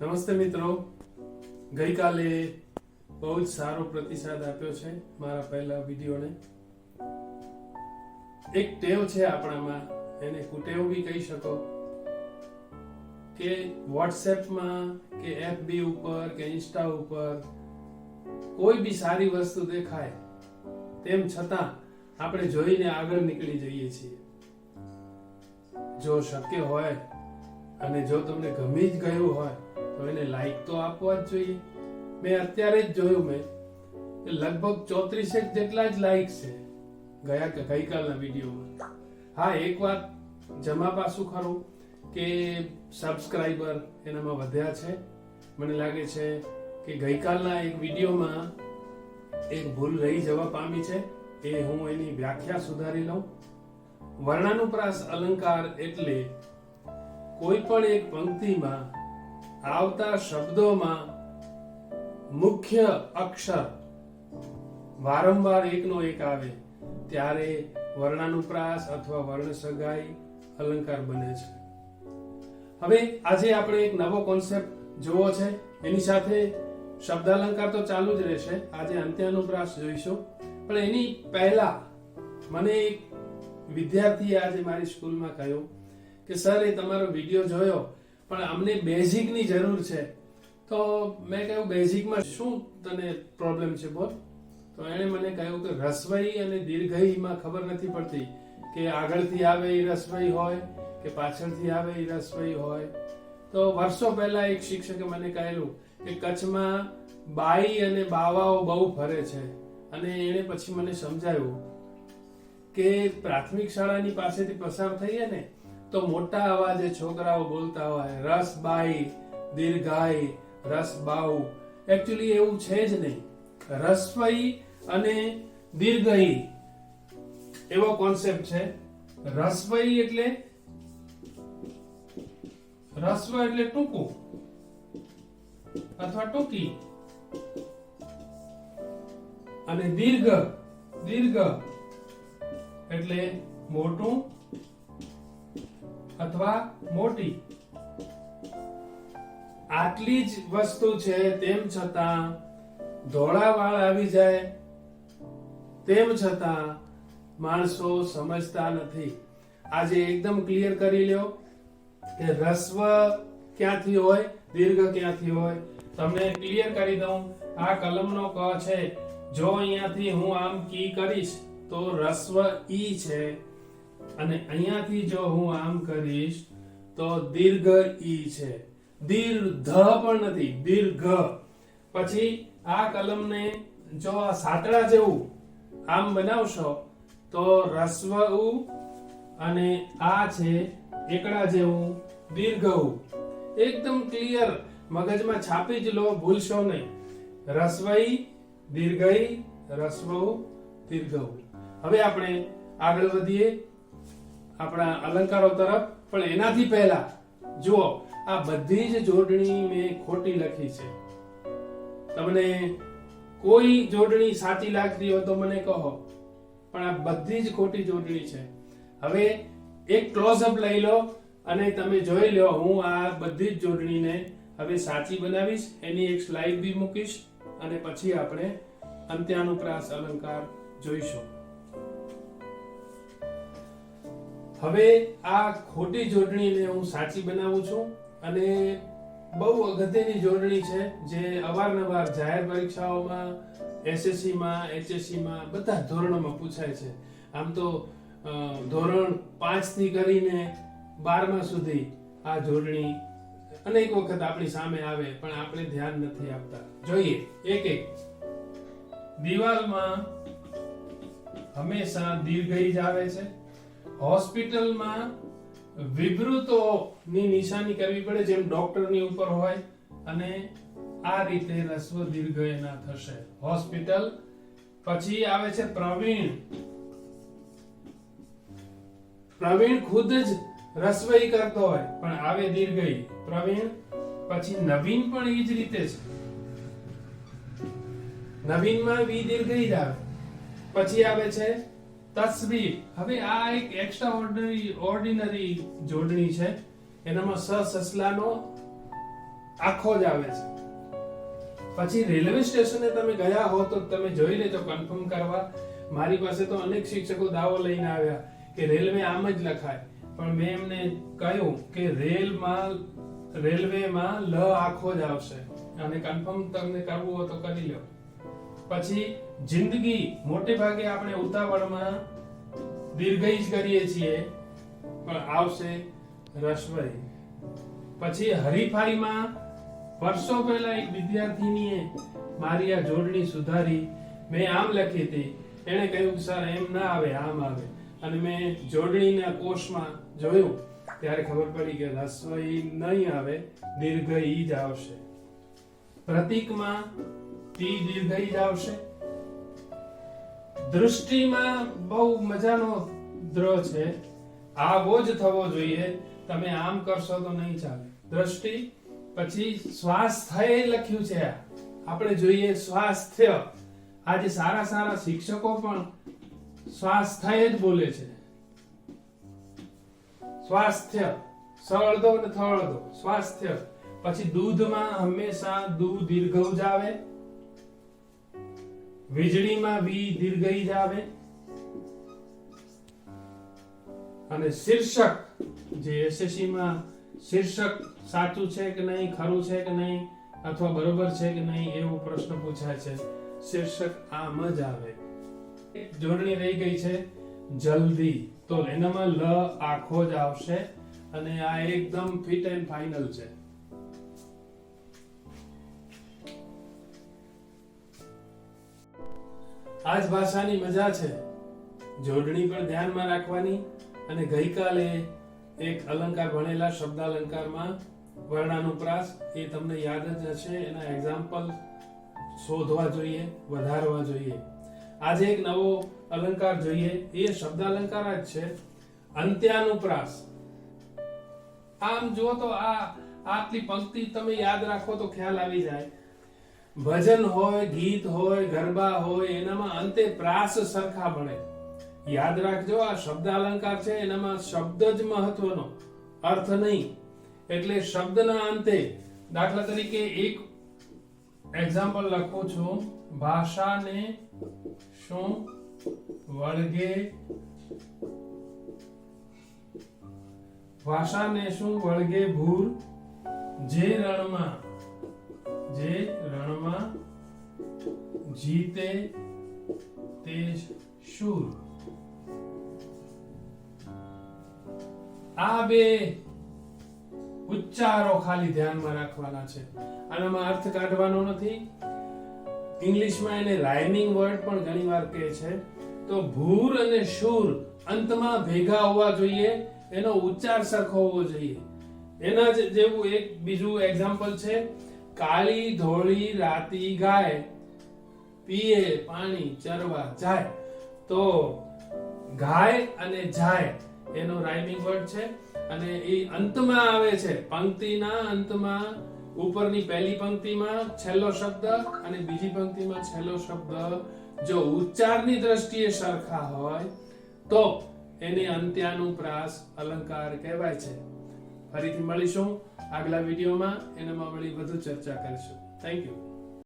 નમસ્તે મિત્રો. ગઈકાલે બહુ જ સારો પ્રતિસાદ આપ્યો છે મારા પહેલા વિડીયોને. એક ટેવ છે આપણામાં, એને કુટેવ બી કહી શકો. કે વોટ્સએપમાં, કે એફબી ઉપર, કે ઇન્સ્ટા ઉપર કોઈ બી સારી વસ્તુ દેખાય, તેમ છતાં આપણે જોઈને આગળ નીકળી જઈએ છીએ. જો શક્ય હોય અને જો તમને ગમી જ ગયું હોય તો એને લાઈક તો આપવા જ જોઈએ. મેં અત્યારે જ જોયું મેં કે લગભગ ચોત્રીસેક જેટલા જ લાઈક છે ગયા કે ગઈકાલના વિડીયોમાં. હા, એક વાત જમા પાછું ખરું કે સબસ્ક્રાઈબર એનામાં વધ્યા છે. મને લાગે છે કે ગઈકાલના એક વિડીયોમાં એક ભૂલ રહી જવા પામી છે એ હું એની વ્યાખ્યા સુધારી લઉં. વર્ણાનુપ્રાસ અલંકાર એટલે કોઈ પણ એક પંક્તિમાં આવતા શબ્દોમાં મુખ્ય અક્ષર વારંવાર એકનો એક આવે, ત્યારે વર્ણાનુપ્રાસ અથવા વર્ણ સગાઈ અલંકાર બને છે. હવે આજે આપણે એક નવો કોન્સેપ્ટ જોવો છે. એની સાથે શબ્દાલંકાર તો ચાલુ જ રહેશે. આજે અંત્યાનુપ્રાસ જોઈશું. પણ એની પહેલા મને એક વિદ્યાર્થીએ આજે મારી સ્કૂલમાં કહ્યું કે, સર, એ તમારો વીડિયો જોયો. પણ અમને બેઝિકની જરૂર છે. તો મેં કહ્યું બેઝિકમાં શું તને પ્રોબ્લેમ છે બોલ. તો એણે મને કહ્યું કે રસવઈ અને દીર્ઘઈમાં ખબર નથી પડતી કે આગળથી આવે એ રસવઈ હોય કે પાછળથી આવે એ રસવઈ હોય. તો વર્ષો પહેલા એક શિક્ષકે મને કહેલું કે કચ્છમાં બાઈ અને બાવાઓ બહુ ફરે છે. અને એણે પછી મને સમજાવ્યું કે પ્રાથમિક શાળાની પાસેથી પસાર થઈએ ને તો મોટા અવાજે છોકરાઓ બોલતા હોય, રસ બાઈ દીર્ઘાઈ રસ બાઉ. એકચ્યુઅલી એવું છે જ નહીં. રસવઈ અને દીર્ઘઈ એવો કોન્સેપ્ટ છે. રસવઈ એટલે રસ્વ એટલે ટૂંકું અથવા ટૂંકી. અને દીર્ઘ દીર્ઘ એટલે મોટું અથવા મોટી? આટલી જ વસ્તુ છે, તેમ છતાં ધોળા વાળ આવી જાય. તેમ છતાં માણસો સમજતા નથી. આજે એકદમ ક્લિયર કરી લ્યો કે રસ્વ ક્યાંથી હોય, દીર્ઘ ક્યાંથી હોય? તમને ક્લિયર કરી દઉં, આ કલમનો ક છે. જો અહીંયાથી હું આમ કી કરીશ, તો રસ્વ ઈ છે. અને અહીંયાથી જો હું આમ કરીશ, તો દીર્ઘ ઈ છે. દીર્ઘ પણ નથી, દીર્ઘ. પછી આ કલમને જો આ સાતડા જેવું આમ બનાવશો, તો રસ્વ ઉ અને આ છે એકડા જેવું દીર્ઘ ઉ. એકદમ ક્લિયર મગજમાં છાપી જ લો, ભૂલશો નહીં. રસ્વઈ, દીર્ઘઈ દીર્ઘ ઉ. હવે આપણે આગળ વધીએ. આપણા અલંકારો તરફ, પણ એનાથી પહેલા, જુઓ, આ બધી જ જોડણી મેં ખોટી લખી છે. તમને કોઈ જોડણી સાચી લાગતી હોય તો મને કહો, પણ આ બધી જ ખોટી જોડણી છે. હવે એક ક્લોઝઅપ લઈ લો અને તમે જોઈ લો, હું આ બધી જ જોડણીને હવે સાચી બનાવીશ, એની એક સ્લાઇડ બી મૂકીશ અને પછી આપણે અંત્યાનુપ્રાસ અલંકાર જોઈશું. હવે આ ખોટી જોડણીને હું સાચી બનાવું છું અને બહુ અગત્યની જોડણી છે જે અવારનવાર જાહેર પરીક્ષાઓમાં, એસએસસીમાં, એચએસસીમાં બધા ધોરણોમાં પૂછાય છે. આમ તો ધોરણ પાંચથી કરીને બારમા સુધી આ જોડણી અનેક વખત આપણી સામે આવે પણ આપણે ધ્યાન નથી આપતા. જોઈએ, એક એક. દિવાલમાં હંમેશા દીર્ઘઈ જ આવે છે. હોસ્પિટલમાં વિવૃતોની નિશાની કરવી પડે જેમ ડોક્ટરની ઉપર હોય અને આ રીતે રસ્વ દીર્ઘ એના થશે. હોસ્પિટલ પછી આવે છે પ્રવીણ. પ્રવીણ ખુદ જ રસવઈ કરતો હોય, પણ આવે દીર્ઘઈ. પ્રવીણ પછી નવીન પણ એ જ રીતે છે. નવીનમાં વી દીર્ઘઈ જ આવે. પછી આવે છે તસવીર. હવે આ એક એક્સ્ટ્રા ઓર્ડિનરી ઓર્ડિનરી જોડણી છે. એનામાં સ સસલાનો આખો જ આવે છે. પછી રેલવે સ્ટેશને તમે ગયા હો તો તમે જોઈ લેજો કન્ફર્મ કરવા. મારી પાસે તો અનેક શિક્ષકો દાવો લઈને આવ્યા કે રેલવે આમ જ લખાય. પણ મેં એમને કહ્યું કે રેલમાં, રેલવેમાં લ આખો જ આવશે. અને કન્ફર્મ તમને કરવું હોય તો કરી લો. પછી જિંદગી મોટે ભાગે આપણે ઉતાવળમાં દીર્ઘઈ જ કરીએ છીએ, પણ આવશે રસ્વઈ પછી હરીફાઈમાં વર્ષો પહેલા એક વિદ્યાર્થીનીએ મારી આ જોડણી સુધારી. મેં આમ લખી હતી, એણે કહ્યું કે સર, એમ ના આવે, આમ આવે. અને મેં જોડણીના કોષમાં જોયું, ત્યારે ખબર પડી કે રસ્વઈ નહીં આવે દીર્ઘઈ જ આવશે. પ્રતીકમાં દૃષ્ટિમાં બહુ મજાનો દ્ર છે. આવો જ થવો જોઈએ. તમે આમ કરશો તો નહીં ચાલે. દ્રષ્ટિ પછી સ્વાસ્થ્ય લખ્યું છે. આપણે જોઈએ સ્વાસ્થ્ય. આજે સારા સારા શિક્ષકો પણ સ્વાસ્થ્ય જ બોલે છે. સ્વાસ્થ્ય. સળદો ને થળદો. સ્વાસ્થ્ય. પછી દૂધમાં હંમેશા દૂધ દીર્ઘ જ આવે. વીજળીમાં વી દીર્ઘઈ જ અને શીર્ષક, જે એસએસસી માં શીર્ષક સાચું છે કે નહીં, ખરું છે કે નહીં, અથવા બરોબર છે કે નહીં, એવો પ્રશ્ન પૂછાય છે. શીર્ષક આમ જ આવે. જોડણી રહી ગઈ છે જલ્દી. તો એનામાં લ આખો જ આવશે અને આ એકદમ ફિટ એન્ડ ફાઇનલ છે. આ જ ભાષાની મજા છે. જોડણી પણ ધ્યાનમાં રાખવાની અને ગઈકાલે એક અલંકાર ભણેલા શબ્દ અલંકારમાં વર્ણાનુપ્રાસ એ તમને યાદ જ હશે. એના એક્ઝામ્પલ શોધવા જોઈએ, વધારવા જોઈએ. આજે એક નવો અલંકાર જોઈએ. એ શબ્દ અલંકાર જ છે. અંત્યાનુપ્રાસ. આમ જુઓ તો આ, આટલી પંક્તિ તમે યાદ રાખો તો ખ્યાલ આવી જાય. ભજન હોય, ગીત હોય, ગરબા હોય, એનામાં અંતે પ્રાસ સરખા ભણે. યાદ રાખજો, આ શબ્દ અલંકાર છે, એનામાં શબ્દ જ મહત્વનો. અર્થ નહીં. એટલે શબ્દના અંતે દાખલા તરીકે એક એક્ઝામ્પલ લખું છું. ભાષાને શું વળગે? ભાષાને શું વળગે ભૂર? જે રણમાં. જે રણમાં જીતે તે શૂર. આ બે ઉચ્ચારો ખાલી ધ્યાનમાં રાખવાના છે. આનામાં અર્થ કાઢવાનો નથી. ઇંગ્લિશમાં એને રાઇમિંગ વર્ડ પણ ઘણીવાર કહે છે. તો ભૂર અને શૂર અંતમાં ભેગા હોવા જોઈએ, એનો ઉચ્ચાર સરખો હોવો જોઈએ. એના જ જેવું એક બીજું એક્ઝામ્પલ છે. કાળી ધોળી રાતી ગાય, પીએ પાણી, ચરવા જાય. તો ગાય અને જાય, એનો રાઇમિંગ વર્ડ છે. અને એ અંતમાં આવે છે. પંક્તિના અંતમાં, ઉપરની પહેલી પંક્તિમાં છેલ્લો શબ્દ અને બીજી પંક્તિમાં છેલ્લો શબ્દ. જો ઉચ્ચારની દ્રષ્ટિએ સરખા હોય, તો એને અંત્યાનુપ્રાસ અલંકાર કહેવાય છે. ફરીથી મળીશું આગલા વિડીયોમાં. એનામાં વળી વધુ ચર્ચા કરીશું. Thank you